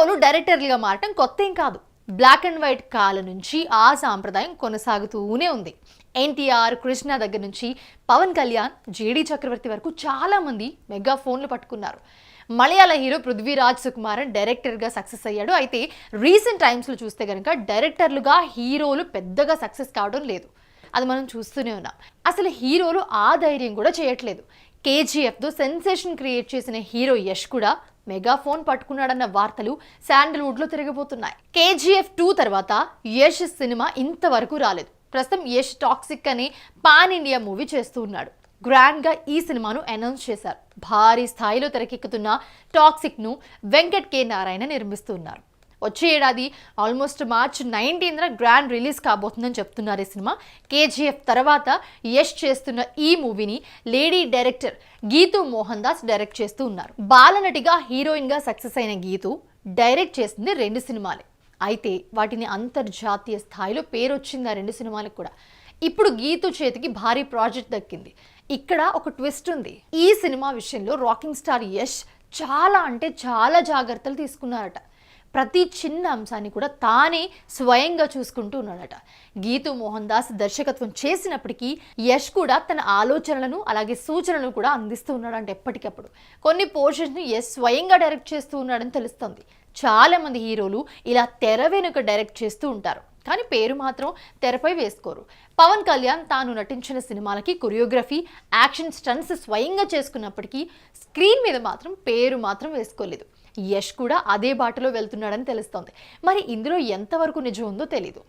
హీరోలు డైరెక్టర్లుగా మారటం కొత్త ఏం కాదు. బ్లాక్ అండ్ వైట్ కాలం నుంచి ఆ సాంప్రదాయం కొనసాగుతూనే ఉంది. ఎన్టీఆర్ కృష్ణ దగ్గర నుంచి పవన్ కళ్యాణ్ జేడీ చక్రవర్తి వరకు చాలామంది మెగా ఫోన్లు పట్టుకున్నారు. మలయాళ హీరో పృథ్వీరాజ్ సుకుమారన్ డైరెక్టర్గా సక్సెస్ అయ్యాడు. అయితే రీసెంట్ టైమ్స్లో చూస్తే కనుక డైరెక్టర్లుగా హీరోలు పెద్దగా సక్సెస్ కావడం లేదు. అది మనం చూస్తూనే ఉన్నాం. అసలు హీరోలు ఆ ధైర్యం కూడా చేయట్లేదు. కేజీఎఫ్తో సెన్సేషన్ క్రియేట్ చేసిన హీరో యష్ కూడా మెగాఫోన్ పట్టుకున్నాడన్న వార్తలు శాండల్వుడ్లో తిరగబోతున్నాయి కేజీఎఫ్ టూ తర్వాత యష్ సినిమా ఇంతవరకు రాలేదు. ప్రస్తుతం యష్ టాక్సిక్ అనే పాన్ ఇండియా మూవీ చేస్తూ ఉన్నాడు. గ్రాండ్గా ఈ సినిమాను అనౌన్స్ చేశారు. భారీ స్థాయిలో తెరకెక్కుతున్న టాక్సిక్ను వెంకట్ కె. నారాయణ నిర్మిస్తున్నారు వచ్చే ఏడాది ఆల్మోస్ట్ మార్చ్ నైన్టీన్త్న గ్రాండ్ రిలీజ్ కాబోతుందని చెప్తున్నారు ఈ సినిమా. కేజీఎఫ్ తర్వాత యష్ చేస్తున్న ఈ మూవీని lady director Geetu Mohan Das direct చేస్తూ ఉన్నారు. బాలనటిగా హీరోయిన్గా సక్సెస్ అయిన గీతు డైరెక్ట్ చేసింది రెండు సినిమాలే. అయితే వాటిని అంతర్జాతీయ స్థాయిలో పేరు వచ్చింది ఆ రెండు సినిమాలకు కూడా. ఇప్పుడు గీతు చేతికి భారీ ప్రాజెక్ట్ దక్కింది. ఇక్కడ ఒక ట్విస్ట్ ఉంది. ఈ సినిమా విషయంలో రాకింగ్ స్టార్ యష్ చాలా అంటే చాలా జాగ్రత్తలు తీసుకున్నారట. ప్రతి చిన్న అంశాన్ని కూడా తానే స్వయంగా చూసుకుంటూ ఉన్నాడట. గీతు మోహన్ దాస్ దర్శకత్వం చేసినప్పటికీ యష్ కూడా తన ఆలోచనలను అలాగే సూచనలను కూడా అందిస్తూ ఉన్నాడంట ఎప్పటికప్పుడు. కొన్ని పోర్షన్స్ని యష్ స్వయంగా డైరెక్ట్ చేస్తూ ఉన్నాడని తెలుస్తుంది. చాలా మంది హీరోలు ఇలా తెర వెనుక డైరెక్ట్ చేస్తూ ఉంటారు. కానీ పేరు మాత్రం తెరపై వేసుకోరు. పవన్ కళ్యాణ్ తాను నటించిన సినిమాలకి కొరియోగ్రఫీ యాక్షన్ స్టన్స్ స్వయంగా చేసుకున్నప్పటికీ స్క్రీన్ మీద మాత్రం పేరు మాత్రం వేసుకోలేదు. యష్ కూడా అదే బాటలో వెళ్తున్నాడని తెలుస్తోంది. మరి ఇందులో ఎంతవరకు నిజం ఉందో తెలీదు.